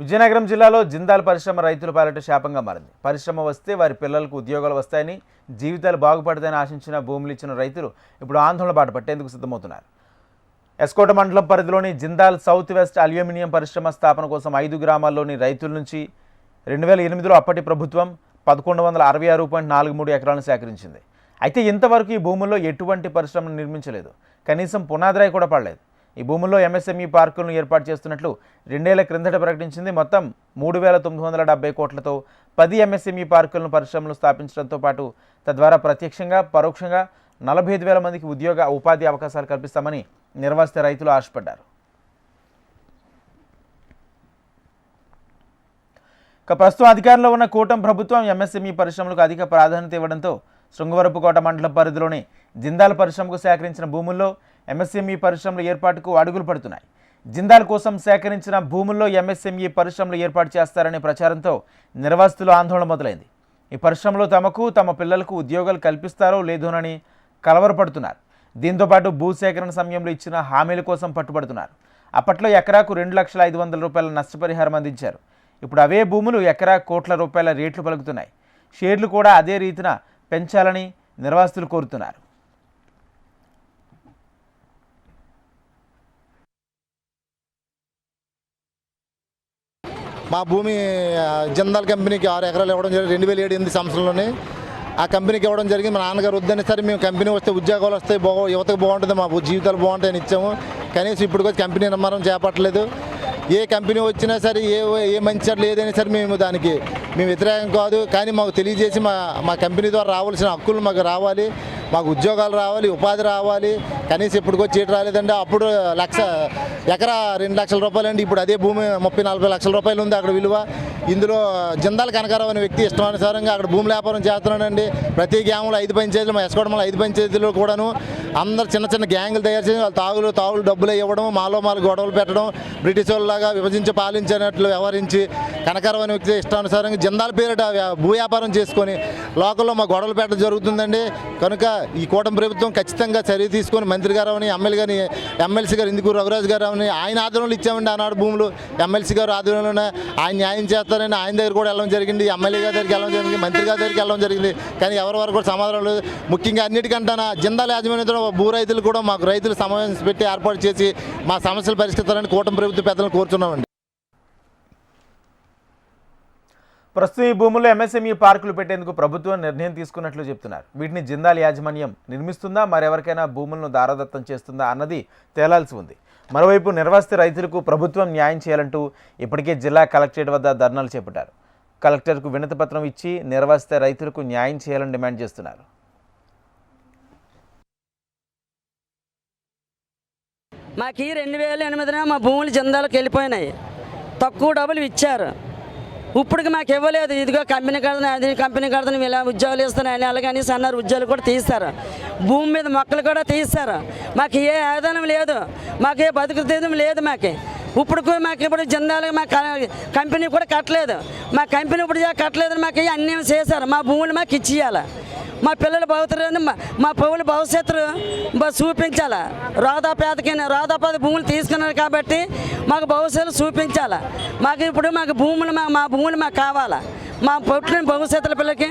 విజయనగరం జిల్లాలో జిందాల్ పరిశ్రమ రైతుల పాలిట శాపంగా మారింది. పరిశ్రమ వస్తే వారి పిల్లలకు ఉద్యోగాలు వస్తాయని జీవితాలు బాగుపడతాయని ఆశించిన భూములు ఇచ్చిన రైతులు ఇప్పుడు ఆందోళన బాట పట్టేందుకు సిద్ధమవుతున్నారు? ఎస్కోట మండలం పరిధిలోని జిందాల్ సౌత్ వెస్ట్ అల్యూమినియం పరిశ్రమ స్థాపన కోసం ఐదు గ్రామాల్లోని రైతుల నుంచి రెండు వేల ఎనిమిదిలో అప్పటి ప్రభుత్వం పదకొండు వందల అరవై ఆరు పాయింట్ నాలుగు మూడు ఎకరాలను సేకరించింది. అయితే ఇంతవరకు ఈ భూముల్లో ఎటువంటి పరిశ్రమను నిర్మించలేదు. కనీసం పునాదిరాయి కూడా పడలేదు. ఈ భూముల్లో ఎంఎస్ఎంఈ పార్కులను ఏర్పాటు చేస్తున్నట్లు రెండేళ్ళ క్రిందట ప్రకటించింది. మొత్తం మూడు వేల తొమ్మిది వందల డెబ్బై కోట్లతో పది ఎంఎస్ఎంఈ పార్కులను పరిశ్రమలు స్థాపించడంతో పాటు తద్వారా ప్రత్యక్షంగా పరోక్షంగా నలభై ఐదు వేల మందికి ఉద్యోగ ఉపాధి అవకాశాలు కల్పిస్తామని నిర్వాసిత రైతులు ఆశపడ్డారు. ఇక ప్రస్తుతం అధికారంలో ఉన్న కూటమి ప్రభుత్వం ఎంఎస్ఎంఈ పరిశ్రమలకు అధిక ప్రాధాన్యత ఇవ్వడంతో శృంగవరపుకోట మండలం పరిధిలోని జిందాల్ పరిశ్రమకు సేకరించిన భూముల్లో ఎంఎస్ఎంఈ పరిశ్రమల ఏర్పాటుకు అడుగులు పడుతున్నాయి. జిందాల్ కోసం సేకరించిన భూముల్లో ఎంఎస్ఎంఈ పరిశ్రమలు ఏర్పాటు చేస్తారనే ప్రచారంతో నిర్వాసితులు ఆందోళన మొదలైంది. ఈ పరిశ్రమలో తమకు తమ పిల్లలకు ఉద్యోగాలు కల్పిస్తారో లేదోనని కలవరపడుతున్నారు. దీంతోపాటు భూసేకరణ సమయంలో ఇచ్చిన హామీల కోసం పట్టుబడుతున్నారు. అప్పట్లో ఎకరాకు రెండు లక్షల ఐదు వందల రూపాయల నష్టపరిహారం అందించారు. ఇప్పుడు అవే భూములు ఎకరా కోట్ల రూపాయల రేట్లు పలుకుతున్నాయి. షేర్లు కూడా అదే రీతిన పెంచాలని నిర్వాసితులు కోరుతున్నారు. మా భూమి జిందాల్ కంపెనీకి ఆరు ఎకరాలు ఇవ్వడం జరిగింది. రెండు వేల ఏడు ఎనిమిది సంవత్సరంలోనే ఆ కంపెనీకి ఇవ్వడం జరిగింది. మా నాన్నగారు వద్దని సరే మేము కంపెనీ వస్తే ఉద్యోగాలు వస్తాయి బాగు యువతకు బాగుంటుంది మా జీవితాలు బాగుంటాయని ఇచ్చాము. కనీసం ఇప్పుడు కంపెనీ నిర్మాణం చేపట్టలేదు. ఏ కంపెనీ వచ్చినా సరే ఏ ఏ మంచి చెడ్డలు ఏదైనా సరే మేము దానికి మేము వ్యతిరేకం కాదు. కానీ మాకు తెలియజేసి మా మా కంపెనీ ద్వారా రావాల్సిన హక్కులు మాకు రావాలి. మాకు ఉద్యోగాలు రావాలి ఉపాధి రావాలి. కనీసం ఇప్పుడు చీట రాలేదండి అప్పుడు లక్ష ఎకరా రెండు లక్షల రూపాయలు అండి ఇప్పుడు అదే భూమి ముప్పై నలభై లక్షల రూపాయలు ఉంది అక్కడ విలువ. ఇందులో జిందాల కనకారావు అనే వ్యక్తి ఇష్టానుసారంగా అక్కడ భూమి వ్యాపారం చేస్తున్నాడండి. ప్రతి గ్యాంగ్లో ఐదు పంచాయతీలు మా ఎస్కోడమలో ఐదు పంచాయతీలు కూడాను అందరు చిన్న చిన్న గ్యాంగులు తయారు చేసి వాళ్ళు తాగులు తాగులు డబ్బులు ఇవ్వడం మాలో మాలు గొడవలు పెట్టడం బ్రిటిష్ వాళ్ళలాగా విభజించి పాలించినట్లు వ్యవహరించి కనకారావు అనే వ్యక్తి ఇష్టానుసారంగా జిందాల పేరిట భూ వ్యాపారం చేసుకొని లోకల్లో మా గొడవలు పెట్టడం జరుగుతుందండి. కనుక ఈ కూటమి ప్రభుత్వం ఖచ్చితంగా చర్య తీసుకొని మంత్రి గారు అని ఎమ్మెల్యే గారిని ఎమ్మెల్సీ గారు ఇందుకు రఘురాజు గారు అని ఆయన ఆధ్వర్యంలో ఇచ్చామండి ఆనాడు భూములు. ఎమ్మెల్సీ గారు ఆధ్వర్యంలోనే ఆయన న్యాయం చెప్తారని ఆయన దగ్గర కూడా వెళ్ళడం జరిగింది ఎమ్మెల్యే గారి దగ్గరికి వెళ్ళడం జరిగింది మంత్రి గారి దగ్గరికి వెళ్ళడం జరిగింది. కానీ ఎవరి వరకు కూడా సమాధానం లేదు ముఖ్యంగా అన్నిటికంటే జిందాల యాజమాన్యంతో భూ రైతులు కూడా మాకు రైతులు సమావేశం పెట్టి ఏర్పాటు చేసి మా సమస్యలు పరిష్కరిస్తారని కూటమి ప్రభుత్వ పెద్దలను కోరుతున్నామండి ప్రస్తుతం ఈ భూముల్లో ఎంఎస్ఎంఈ పార్కులు పెట్టేందుకు ప్రభుత్వం నిర్ణయం తీసుకున్నట్లు చెప్తున్నారు. వీటిని జిందాల్ యాజమాన్యం నిర్మిస్తుందా? మరెవరికైనా భూములను దారదత్తం చేస్తుందా అన్నది తేలాల్సి ఉంది. మరోవైపు నిర్వాసిత రైతులకు ప్రభుత్వం న్యాయం చేయాలంటూ ఇప్పటికే జిల్లా కలెక్టరేట్ వద్ద ధర్నాలు చేపట్టారు. కలెక్టర్కు వినతిపత్రం ఇచ్చి నిర్వాసిత రైతులకు న్యాయం చేయాలని డిమాండ్ చేస్తున్నారు. మాకు ఈ రెండు వేల ఎనిమిదిన మా భూములు జిందాలకు వెళ్ళిపోయినాయి. తక్కువ డబ్బులు ఇచ్చారు. ఇప్పటికి మాకు ఇవ్వలేదు. ఇదిగో కంపెనీ కడతాను అది కంపెనీ కడతాను ఇలా ఉద్యోగాలు ఇస్తాను అలాగని అలాగే ఉద్యోగాలు కూడా తీస్తారు. భూమి మీద మొక్కలు కూడా తీస్తారు. మాకు ఏ ఆదాయం లేదు. మాకు ఏ బతుకు లేదు మాకు. ఇప్పుడు మాకు ఇప్పుడు జిందాలు మా కంపెనీ కూడా కట్టలేదు. మా కంపెనీ ఇప్పుడు కట్టలేదు మాకు అన్యాయం చేశారు. మా భూములు మాకు ఇచ్చేయాలి. మా పిల్లల భవిష్యత్తు మా మా పౌరుల భవిష్యత్తు బ- చూపించాల. రోదాపేదకి రోదాపేద భూములు తీసుకున్నారు కాబట్టి మాకు భవిష్యత్తు చూపించాలి. మాకు ఇప్పుడు మాకు భూములు మా మా భూములు మాకు కావాలా. మా పొట్టిన భవిష్యత్తుల పిల్లలకి